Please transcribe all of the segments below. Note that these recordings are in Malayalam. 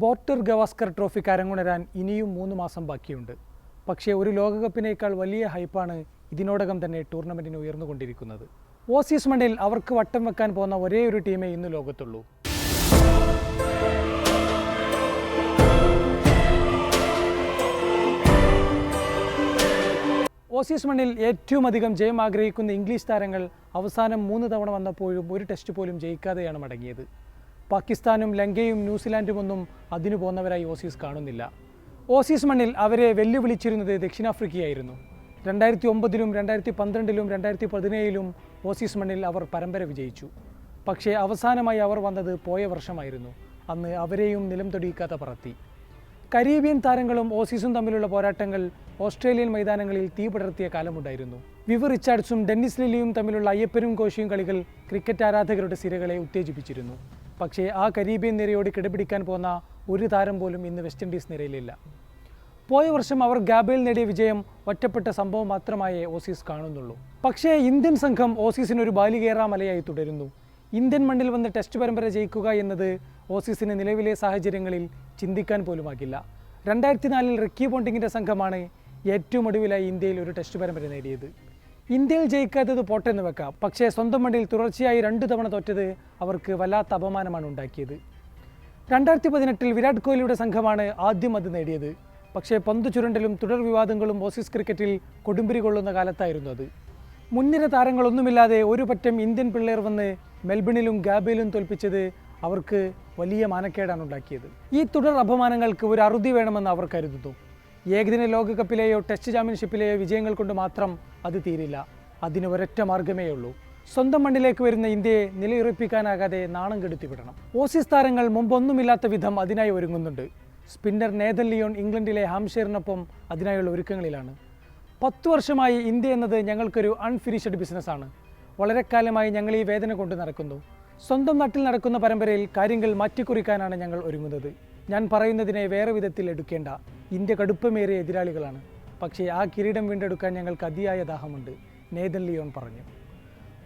ബോർട്ടർ ഗവാസ്കർ ട്രോഫി കരങ്ങുണരാൻ ഇനിയും മൂന്ന് മാസം ബാക്കിയുണ്ട്. പക്ഷേ ഒരു ലോകകപ്പിനേക്കാൾ വലിയ ഹൈപ്പാണ് ഇതിനോടകം തന്നെ ടൂർണമെന്റിന് ഉയർന്നുകൊണ്ടിരിക്കുന്നത്. ഓസീസ് മണ്ണിൽ അവർക്ക് വട്ടം വെക്കാൻ പോകുന്ന ഒരേ ഒരു ടീമേ ഇന്ന് ലോകത്തുള്ളൂ. ഓസീസ് മണ്ണിൽ ഏറ്റവും അധികം ജയം ആഗ്രഹിക്കുന്ന ഇംഗ്ലീഷ് താരങ്ങൾ അവസാനം മൂന്ന് തവണ വന്നപ്പോഴും ഒരു ടെസ്റ്റ് പോലും ജയിക്കാതെയാണ് മടങ്ങിയത്. പാകിസ്ഥാനും ലങ്കയും ന്യൂസിലാൻഡും ഒന്നും അതിനു പോന്നവരായി ഓസീസ് കാണുന്നില്ല. ഓസീസ് മണ്ണിൽ അവരെ വെല്ലുവിളിച്ചിരുന്നത് ദക്ഷിണാഫ്രിക്കയായിരുന്നു. രണ്ടായിരത്തി ഒമ്പതിലും രണ്ടായിരത്തി പന്ത്രണ്ടിലും രണ്ടായിരത്തി പതിനേഴിലും ഓസീസ് മണ്ണിൽ അവർ പരമ്പര വിജയിച്ചു. പക്ഷേ അവസാനമായി അവർ വന്നത് പോയ വർഷമായിരുന്നു. അന്ന് അവരെയും നിലം തൊടിയിക്കാത്ത പറത്തി. കരീബിയൻ താരങ്ങളും ഓസീസും തമ്മിലുള്ള പോരാട്ടങ്ങൾ ഓസ്ട്രേലിയൻ മൈതാനങ്ങളിൽ തീ പടർത്തിയ കാലമുണ്ടായിരുന്നു. വിവ് റിച്ചാർഡ്സും ഡെന്നിസ് ലിലിയും തമ്മിലുള്ള അയ്യപ്പനും കോശിയും കളികൾ ക്രിക്കറ്റ് ആരാധകരുടെ സിരകളെ ഉത്തേജിപ്പിച്ചിരുന്നു. പക്ഷേ ആ കരീബിയൻ നിരയോട് കിടപിടിക്കാൻ പോന്ന ഒരു താരം പോലും ഇന്ന് വെസ്റ്റ് ഇൻഡീസ് നിരയിലില്ല. പോയ വർഷം അവർ ഗാബയിൽ നേടിയ വിജയം ഒറ്റപ്പെട്ട സംഭവം മാത്രമായേ ഓസീസ് കാണുന്നുള്ളൂ. പക്ഷേ ഇന്ത്യൻ സംഘം ഓസീസിന് ഒരു ബാലികേറാ മലയായി തുടരുന്നു. ഇന്ത്യൻ മണ്ണിൽ വന്ന് ടെസ്റ്റ് പരമ്പര ജയിക്കുക എന്നത് ഓസീസിന് നിലവിലെ സാഹചര്യങ്ങളിൽ ചിന്തിക്കാൻ പോലുമാകില്ല. രണ്ടായിരത്തി നാലിൽ റിക്കി പോണ്ടിങ്ങിന്റെ സംഘമാണ് ഏറ്റവും ഒടുവിലായി ഇന്ത്യയിൽ ഒരു ടെസ്റ്റ് പരമ്പര നേടിയത്. ഇന്ത്യയിൽ ജയിക്കാത്തത് പോട്ടെന്ന് വെക്കാം. പക്ഷേ സ്വന്തം മണ്ണിൽ തുടർച്ചയായി രണ്ട് തവണ തോറ്റത് അവർക്ക് വല്ലാത്ത അപമാനമാണ് ഉണ്ടാക്കിയത്. രണ്ടായിരത്തി പതിനെട്ടിൽ വിരാട് കോഹ്ലിയുടെ സംഘമാണ് ആദ്യം അത് നേടിയത്. പക്ഷേ പന്തു ചുരണ്ടലും തുടർ വിവാദങ്ങളും ഓസീസ് ക്രിക്കറ്റിൽ കൊടുമ്പിരി കൊള്ളുന്ന കാലത്തായിരുന്നു അത്. മുൻനിര താരങ്ങളൊന്നുമില്ലാതെ ഒരു പറ്റം ഇന്ത്യൻ പിള്ളേർ വന്ന് മെൽബണിലും ഗാബയിലും തോൽപ്പിച്ചത് അവർക്ക് വലിയ മാനക്കേടാണ് ഉണ്ടാക്കിയത്. ഈ തുടർ അപമാനങ്ങൾക്ക് ഒരു അറുതി വേണമെന്ന് അവർ കരുതുന്നു. ഏകദിന ലോകകപ്പിലെയോ ടെസ്റ്റ് ചാമ്പ്യൻഷിപ്പിലെയോ വിജയങ്ങൾ കൊണ്ട് മാത്രം അത് തീരില്ല. അതിന് ഒരൊറ്റ മാർഗമേ ഉള്ളൂ. സ്വന്തം മണ്ണിലേക്ക് വരുന്ന ഇന്ത്യയെ നിലയുറപ്പിക്കാനാകാതെ നാണം കെടുത്തി വിടണം. ഓസീസ് താരങ്ങൾ മുമ്പൊന്നുമില്ലാത്ത വിധം അതിനായി ഒരുങ്ങുന്നുണ്ട്. സ്പിന്നർ നേതൻ ലിയോൺ ഇംഗ്ലണ്ടിലെ ഹാംഷെയറിനൊപ്പം അതിനായുള്ള ഒരുക്കങ്ങളിലാണ്. പത്തു വർഷമായി ഇന്ത്യ എന്നത് ഞങ്ങൾക്കൊരു അൺഫിനിഷ്ഡ് ബിസിനസ്സാണ് വളരെ കാലമായി ഞങ്ങൾ ഈ വേദന കൊണ്ട് നടക്കുന്നു. സ്വന്തം നാട്ടിൽ നടക്കുന്ന പരമ്പരയിൽ കാര്യങ്ങൾ മാറ്റിക്കുറിക്കാനാണ് ഞങ്ങൾ ഒരുങ്ങുന്നത്. ഞാൻ പറയുന്നതിനെ വേറെ വിധത്തിൽ എടുക്കേണ്ട. ഇന്ത്യ കടുപ്പമേറിയ എതിരാളികളാണ്. പക്ഷേ ആ കിരീടം വീണ്ടെടുക്കാൻ ഞങ്ങൾക്ക് അതിയായ ദാഹമുണ്ട് നേതൻ ലിയോൺ പറഞ്ഞു.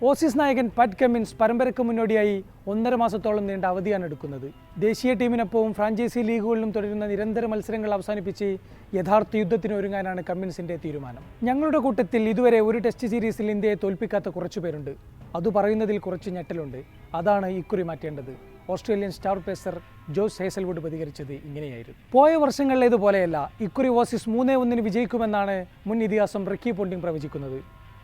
ഓസീസ് നായകൻ പാറ്റ് കമ്മിൻസ് പരമ്പരയ്ക്ക് മുന്നോടിയായി ഒന്നര മാസത്തോളം നീണ്ട അവധിയാണ് എടുക്കുന്നത്. ദേശീയ ടീമിനൊപ്പവും ഫ്രാഞ്ചൈസി ലീഗുകളിലും തുടരുന്ന നിരന്തര മത്സരങ്ങൾ അവസാനിപ്പിച്ച് യഥാർത്ഥ യുദ്ധത്തിന് ഒരുങ്ങാനാണ് കമ്മിൻസിന്റെ തീരുമാനം. ഞങ്ങളുടെ കൂട്ടത്തിൽ ഇതുവരെ ഒരു ടെസ്റ്റ് സീരീസിൽ ഇന്ത്യയെ തോൽപ്പിക്കാത്ത കുറച്ചു പേരുണ്ട് അത് പറയുന്നതിൽ കുറച്ച് ഞെട്ടലുണ്ട്. അതാണ് ഇക്കുറി മാറ്റേണ്ടത്. Australian star pacer Josh Hazlewood പ്രതികരിച്ചത് ഇങ്ങനെയായിരുന്നു. പോയ വർഷങ്ങളിലേതുപോലെയല്ല ഇക്കുറി ഓസീസ് മൂന്നേ ഒന്നിന് വിജയിക്കുമെന്നാണ് മുൻ ഇതിഹാസം റിക്കി പോണ്ടിങ് പ്രവചിക്കുന്നത്.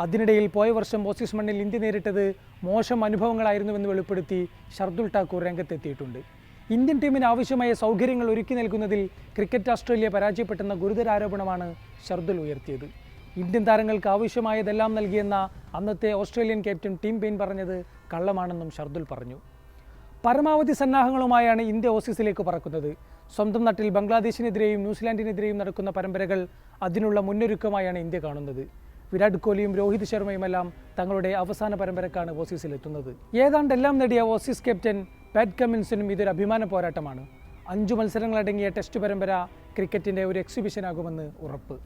അതിനിടയിൽ പോയ വർഷം ഓസീസ് മണ്ണിൽ ഇന്ത്യ നേരിട്ടത് മോശം അനുഭവങ്ങളായിരുന്നുവെന്ന് വെളിപ്പെടുത്തി ഷർദുൽ ഠാക്കൂർ രംഗത്തെത്തിയിട്ടുണ്ട്. ഇന്ത്യൻ ടീമിന് ആവശ്യമായ സൗകര്യങ്ങൾ ഒരുക്കി നൽകുന്നതിൽ ക്രിക്കറ്റ് ഓസ്ട്രേലിയ പരാജയപ്പെട്ടെന്ന ഗുരുതര ആരോപണമാണ് ഷർദുൽ ഉയർത്തിയത്. ഇന്ത്യൻ താരങ്ങൾക്ക് ആവശ്യമായതെല്ലാം നൽകിയെന്ന അന്നത്തെ ഓസ്ട്രേലിയൻ ക്യാപ്റ്റൻ ടീം പെയിൻ പറഞ്ഞത് കള്ളമാണെന്നും ഷർദുൽ പറഞ്ഞു. പരമാവധി സന്നാഹങ്ങളുമായാണ് ഇന്ത്യ ഓസീസിലേക്ക് പറക്കുന്നത്. സ്വന്തം നാട്ടിൽ ബംഗ്ലാദേശിനെതിരെയും ന്യൂസിലാൻഡിനെതിരെയും നടക്കുന്ന പരമ്പരകൾ അതിനുള്ള മുന്നൊരുക്കമായാണ് ഇന്ത്യ കാണുന്നത്. വിരാട് കോഹ്ലിയും രോഹിത് ശർമ്മയുമെല്ലാം തങ്ങളുടെ അവസാന പരമ്പരക്കാണ് ഓസീസിലെത്തുന്നത്. ഏതാണ്ടെല്ലാം നേടിയ ഓസീസ് ക്യാപ്റ്റൻ പാറ്റ് കമ്മിൻസിനും ഇതൊരു അഭിമാന പോരാട്ടമാണ്. അഞ്ചു മത്സരങ്ങളടങ്ങിയ ടെസ്റ്റ് പരമ്പര ക്രിക്കറ്റിന്റെ ഒരു എക്സിബിഷനാകുമെന്ന് ഉറപ്പ്.